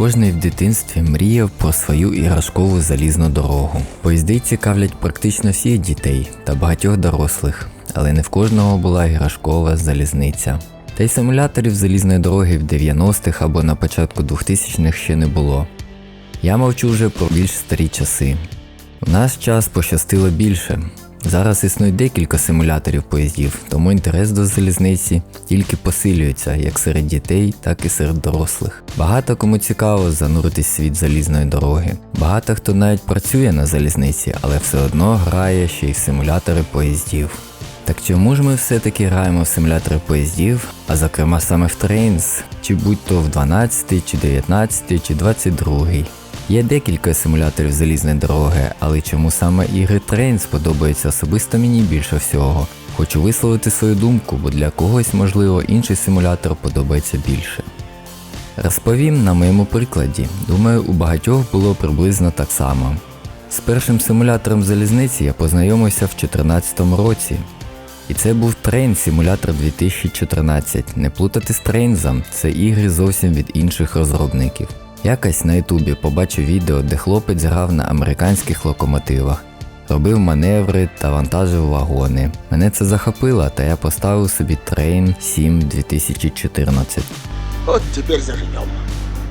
Кожний в дитинстві мріяв про свою іграшкову залізну дорогу. Поїзди цікавлять практично всіх дітей та багатьох дорослих, але не в кожного була іграшкова залізниця. Та й симуляторів залізної дороги в 90-х або на початку 2000-х ще не було. Я мовчу вже про більш старі часи. У наш час пощастило більше. Зараз існує декілька симуляторів поїздів, тому інтерес до залізниці тільки посилюється як серед дітей, так і серед дорослих. Багато кому цікаво зануритись в світ залізної дороги. Багато хто навіть працює на залізниці, але все одно грає ще й в симулятори поїздів. Так чому ж ми все-таки граємо в симулятори поїздів, а зокрема саме в Trains, чи будь то в 12, чи 19, чи 22? Є декілька симуляторів залізної дороги, але чому саме ігри Train сподобаються особисто мені більше всього. Хочу висловити свою думку, бо для когось, можливо, інший симулятор подобається більше. Розповім на моєму прикладі. Думаю, у багатьох було приблизно так само. З першим симулятором залізниці я познайомився в 2014 році. І це був Train Simulator 2014. Не плутати з Трейнзом, це ігри зовсім від інших розробників. Якось на ютубі побачив відео, де хлопець грав на американських локомотивах, робив маневри та вантажив вагони. Мене це захопило, та я поставив собі Train 7 2014. Вот теперь заживем.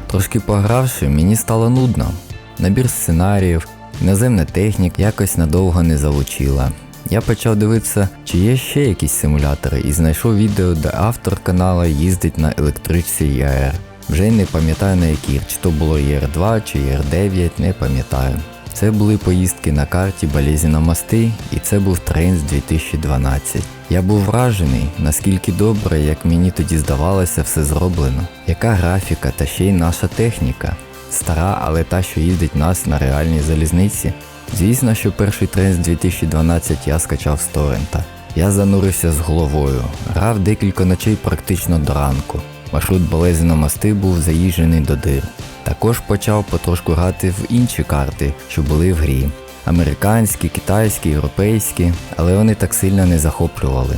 Трошки погравши, мені стало нудно. Набір сценаріїв, іноземна техніка якось надовго не залучила. Я почав дивитися, чи є ще якісь симулятори, і знайшов відео, де автор канала їздить на електричці ЯР. Вже не пам'ятаю на якій, чи то було ЄР2 чи ЄР9, не пам'ятаю. Це були поїздки на карті Балізі на мости, і це був Трейнс 2012. Я був вражений, наскільки добре, як мені тоді здавалося, все зроблено. Яка графіка та ще й наша техніка. Стара, але та, що їздить нас на реальній залізниці. Звісно, що перший Трейнс 2012 я скачав з торрента. Я занурився з головою, грав декілька ночей практично до ранку. Маршрут Болези на мости був заїжджений до дир. Також почав потрошку грати в інші карти, що були в грі. Американські, китайські, європейські, але вони так сильно не захоплювали.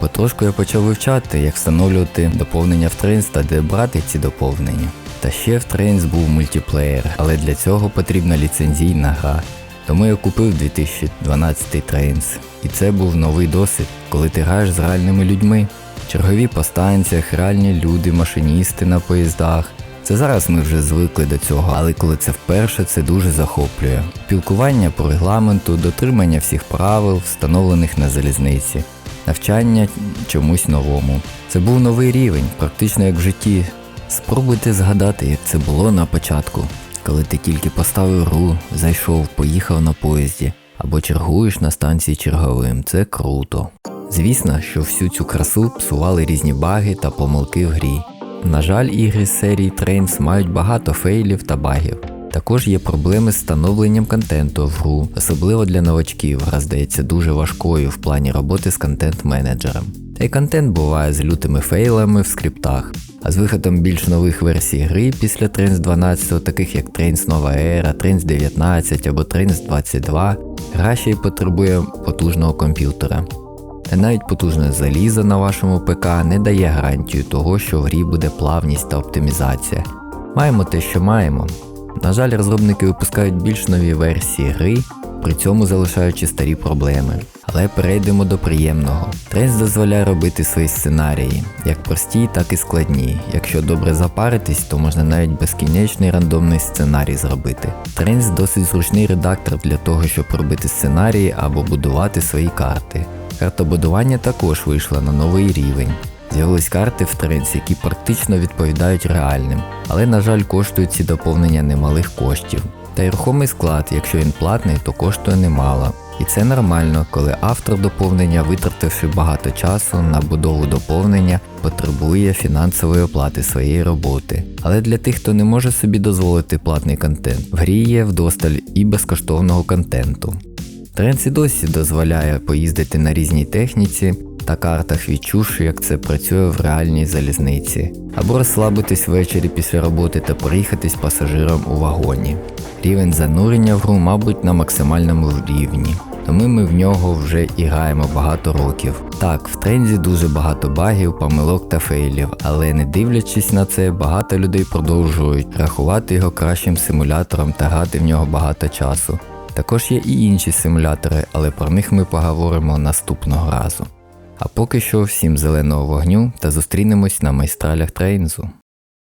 Потрошку я почав вивчати, як встановлювати доповнення в Trains та де брати ці доповнення. Та ще в Trains був мультиплеєр, але для цього потрібна ліцензійна гра. Тому я купив 2012 Trains. І це був новий досвід, коли ти граєш з реальними людьми. Чергові по станціях, реальні люди, машиністи на поїздах. Це зараз ми вже звикли до цього, але коли це вперше, це дуже захоплює. Спілкування по регламенту, дотримання всіх правил, встановлених на залізниці, навчання чомусь новому. Це був новий рівень, практично як в житті. Спробуйте згадати, як це було на початку, коли ти тільки поставив гру, зайшов, поїхав на поїзді або чергуєш на станції черговим. Це круто. Звісно, що всю цю красу псували різні баги та помилки в грі. На жаль, ігри з серії Trains мають багато фейлів та багів. Також є проблеми з встановленням контенту в гру, особливо для новачків, гра здається дуже важкою в плані роботи з контент-менеджером. Та й контент буває з лютими фейлами в скриптах. А з виходом більш нових версій гри після Trains 12, таких як Trains Нова Era, Trains 19 або Trains 22, гра ще й потребує потужного комп'ютера. Навіть потужне залізо на вашому ПК не дає гарантію того, що в грі буде плавність та оптимізація. Маємо те, що маємо. На жаль, розробники випускають більш нові версії гри, при цьому залишаючи старі проблеми. Але перейдемо до приємного. Тренс дозволяє робити свої сценарії, як прості, так і складні. Якщо добре запаритись, то можна навіть безкінечний рандомний сценарій зробити. Тренс досить зручний редактор для того, щоб робити сценарії або будувати свої карти. Картобудування також вийшло на новий рівень. З'явились карти в Тренс, які практично відповідають реальним, але, на жаль, коштують ці доповнення немалих коштів. Та й рухомий склад, якщо він платний, то коштує немало. І це нормально, коли автор доповнення, витративши багато часу на будову доповнення, потребує фінансової оплати своєї роботи. Але для тих, хто не може собі дозволити платний контент, в грі є вдосталь і безкоштовного контенту. Тренс і досі дозволяє поїздити на різній техніці та картах, відчувши, як це працює в реальній залізниці, або розслабитись ввечері після роботи та проїхатись пасажиром у вагоні. Рівень занурення в гру, мабуть, на максимальному рівні. тому ми в нього вже і граємо багато років. Так, в трензі дуже багато багів, помилок та фейлів, але не дивлячись на це, багато людей продовжують рахувати його кращим симулятором та грати в нього багато часу. Також є і інші симулятори, але про них ми поговоримо наступного разу. А поки що всім зеленого вогню та зустрінемось на майстралях трейнзу.